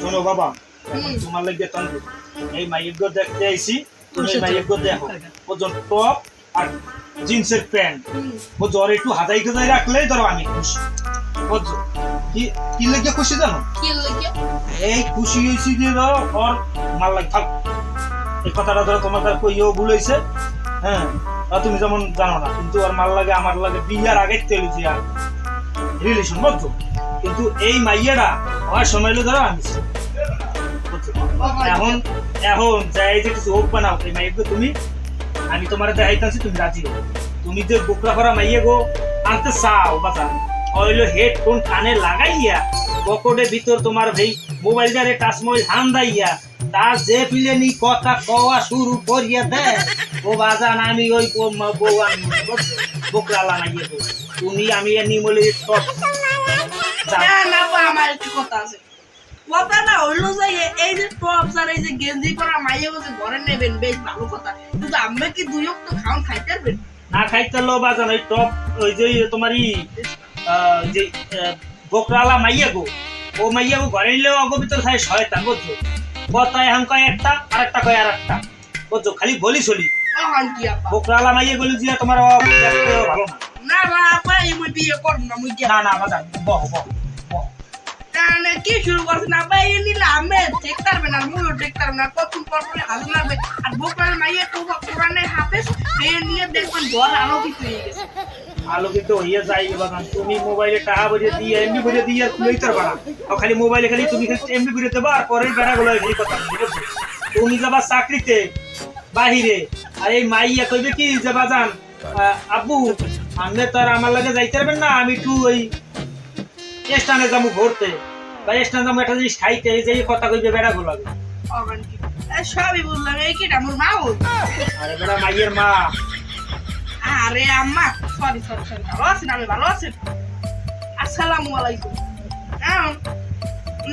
শোনো বাবা তোমার লাগে বেতন দেব। এই মাইক দেখতে আইছি তুমি খুশি তো। মাইক দেখো ওজন টপ আর জিন্সের প্যান্ট। ও জ্বর একটু হাতাই খাতাই রাখলেই ধরো আমি খুশি বুঝছ কি কি লাগে খুশি জানো কি লাগে এই খুশি হয়েছি যে ধরো ওর মাল লাগে থাক এই কথাটা ধরো তোমার কাছে কইও ভুল হয়েছে হ্যাঁ আর তুমি যেমন জানো না কিন্তু ওর মাল লাগে আমার লাগে বিয়ার আগে তেলছি আর রিলেশন বুঝছ কিন্তু এই মাইয়াটা আমার সময় ধরো আমি? এখন এখন যাই কিছু হোক বানাও এই মাইয়াকে তুমি, আমি তোমার দেখাইতেছি তুমি রাজি হো তুমি যে গোকরা করা মাইয়া গো, আনতে চাও বাতা হইল হেডফোন কানে লাগাইয়া পকেটের ভিতর তোমার ভাই মোবাইলটারে টাচ মোবাইল হান দাইয়া তার যে পিলেনি কথা কওয়া শুরু করিয়া দেয় ও বাজান, আমি ওই বোকরা লাগাইয়া তুমি আমি নিমলে সব না না আমার একটু কথা আছে। কথা না হইল যে এই যে টপস আর এই যে গেঞ্জি পরা মাইয়া বসে ঘরে নেবেন বেশ ভালো কথা। কিন্তু আমি কি দুই তো খাওন খাইতে পারবেন? না খাইতে লো বাজান ওই টপ ওই যে তোমার যে বোকরালা মাইয়া গো ও মাইয়া গো ঘরে নিলেও অগো ভিতর খাই শয়তান বুঝছ? কথা এখন কয় একটা আর একটা কয় আর একটা বুঝছ? খালি বলি চলি। বোকরালা মাইয়া গলি যে তোমার ভালো না। না না মুই বিয়ে করব না মুই না না বাজান বহ বহ। বহ। না কি শুরু করছেন এই নিলে আমি না কতক্ষণ পর পরে লাগবে আর মাইয়া তো কোরআনে হাফেজ নিয়ে দেখবেন আলোকিত হয়ে গেছে। আলোকিত বাগান তুমি মোবাইলে টাকা ভরিয়ে দিয়ে ভরিয়ে দিয়ে ও খালি মোবাইলে খালি তুমি খালি এমবি ভরিয়ে দেবা, আর পরে বেড়া গুলো এই কথা তুমি যাবা চাকরিতে, বাহিরে। আর এই মাইয়া কইবে কি যে, বাজান আব্বু আমি তো আর আমার লাগে যাইতে পারবেন না, আমি একটু ওই স্টানে যাব ঘুরতে বা স্টানে যাব একটা জিনিস খাইতে এই যে কথা কইবে বেড়া গুলো সবই বুঝলাম এই কি মোর মা ও আরে বেড়া মাইয়ের মা। আরে আম্মা সরি সরি সরি ভালো আছেন আমি ভালো আছেন? আসসালামু আলাইকুম। এখন,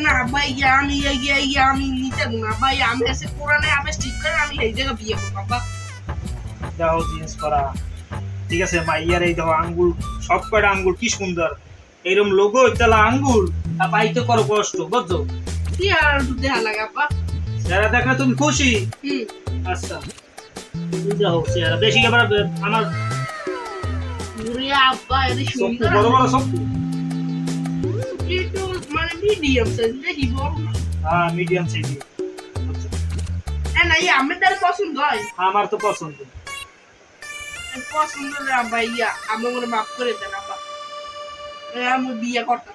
না ভাই আমি ইয়া ইয়া ইয়া আমি নিতে না। ভাই আমি এসে কোরআনে আবেশ ঠিক করে আমি এই জায়গায় বিয়ে করব বাবা দাও জিনিস করা। ঠিক আছে মাইয়ার এই দেখো আঙ্গুল সব কয়টা আঙ্গুল কি সুন্দর। এইরকম লোগো তালা আঙ্গুল। আর পাইতে করো কষ্ট বুঝছ? কি আর একটু দেখা লাগে আপা? যারা দেখলে তুমি খুশি? হুম। আচ্ছা। যাও চেহারা। বেশি এবার আমার আব্বা এর শক্তি সুন্দর বড় বড় শক্তি। একটু মানে মিডিয়াম সাইজ দেখি বড় হ্যাঁ মিডিয়াম সাইজ না ইয়া তার পছন্দ হয়। আমার তো পছন্দ। পছন্দ হলে আব্বা ইয়া আমি মনে মাফ করে দেন আব্বা এ, আমি বিয়ে করতাম। না।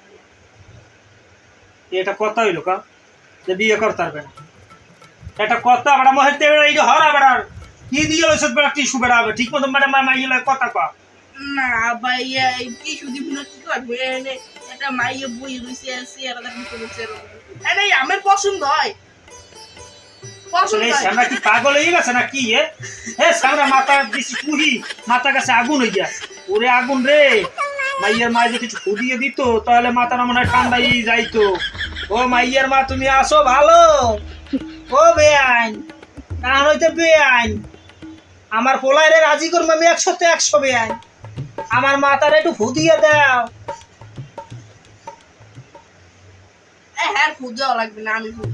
এটা কথা হইল কা? যে বিয়ে করতে পারবে না এটা কথা বেড়া মহেতে বেড়া এই হরা বেড়ার কি দিয়ে লইছ বেড়া টিস্যু বেড়া হবে ঠিক মতো ম্যাডাম মাইলে কথা কয়া। না ইয়া এই কি শুধু মনে কি করবে? এনে এটা মাইয়ে বই রইছে চেয়ার দেখি তো চেয়ার এনে আমার পছন্দ হয়। কি পাগল হয়ে গেছে না কি এ? হে শ্যামরা মাথা দিছি পুহি মাথা কাছে আগুন হয়ে গিয়া। ওরে আগুন রে। মাইয়ের মা কিছু ফুদিয়ে দিত তাহলে মাথাটা মনে হয় ঠান্ডাই যাইতো। ও মাইয়ের মা তুমি আসো ভালো। ও বেআইন না হইতে বেআইন। আমার পোলাইরে রাজি করব আমি একশোতে একশো বেআইন। আমার মাথার একটু ফুদিয়ে দাও। হ্যাঁ খুব লাগবে না আমি খুব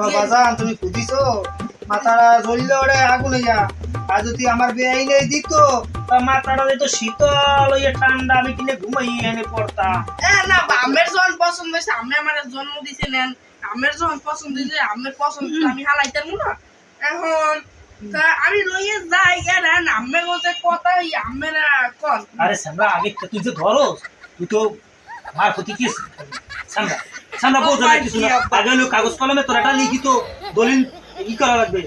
ও বাজান তুমি ফুদিছো মাথাটা জ্বললে ওরে আগুন যা। আর যদি আমার বেআইনে দিত তা মাথাটা দিত শীতল হইয়া ঠান্ডা আমি কিনে ঘুমাই এনে পড়তাম। না আমের যখন পছন্দ হয়েছে আমি আমার জন্ম দিছে নেন। আমের যখন পছন্দ হয়েছে আমের পছন্দ আমি হালাইতাম না। এখন আমি লইয়ে যাই এর আমের বলতে কথা এই আমের কন আরে সামরা আগে তুই যে ধরো তুই তো আমার প্রতি কি সামরা সামরা বলতে কিছু না। আগে কাগজ কলমে তোর একটা লিখিত দলিল কি করা লাগবে।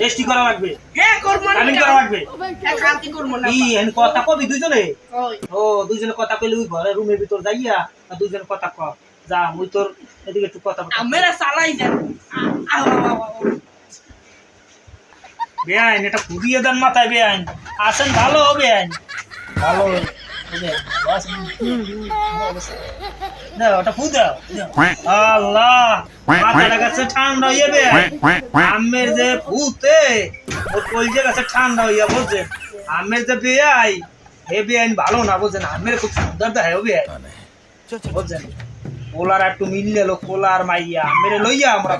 রেজিস্ট্রি করা লাগবে। হ্যাঁ করব না জামিন করা লাগবে। হ্যাঁ কালকে করব না ই এন কথা কবি দুইজনে? ও দুইজনে কথা কইলে ওই ঘরে রুমের ভিতর যাইয়া আর দুইজনে কথা ক। যা মুই তোর এদিকে একটু কথা আমের চালাই আহ। বেআইন এটা ফুদিয়ে দেন মাথায় বেআইন। আসেন ভালো হবে আইন। ভালো হবে। বাস। না ওটা ফু দাও। আল্লাহ কাছে ঠান্ডা আমের যে ফুতে, ও কলজে কাছে ঠান্ডা হইয়া বলছে আমের যে বেআই হে বেআইন ভালো না বলছেন আমের খুব সুন্দর দেখায় বেআইন বুঝছেন? পোলার একটু মিললে লো পোলার মাইয়া মেরে লইয়া আমরা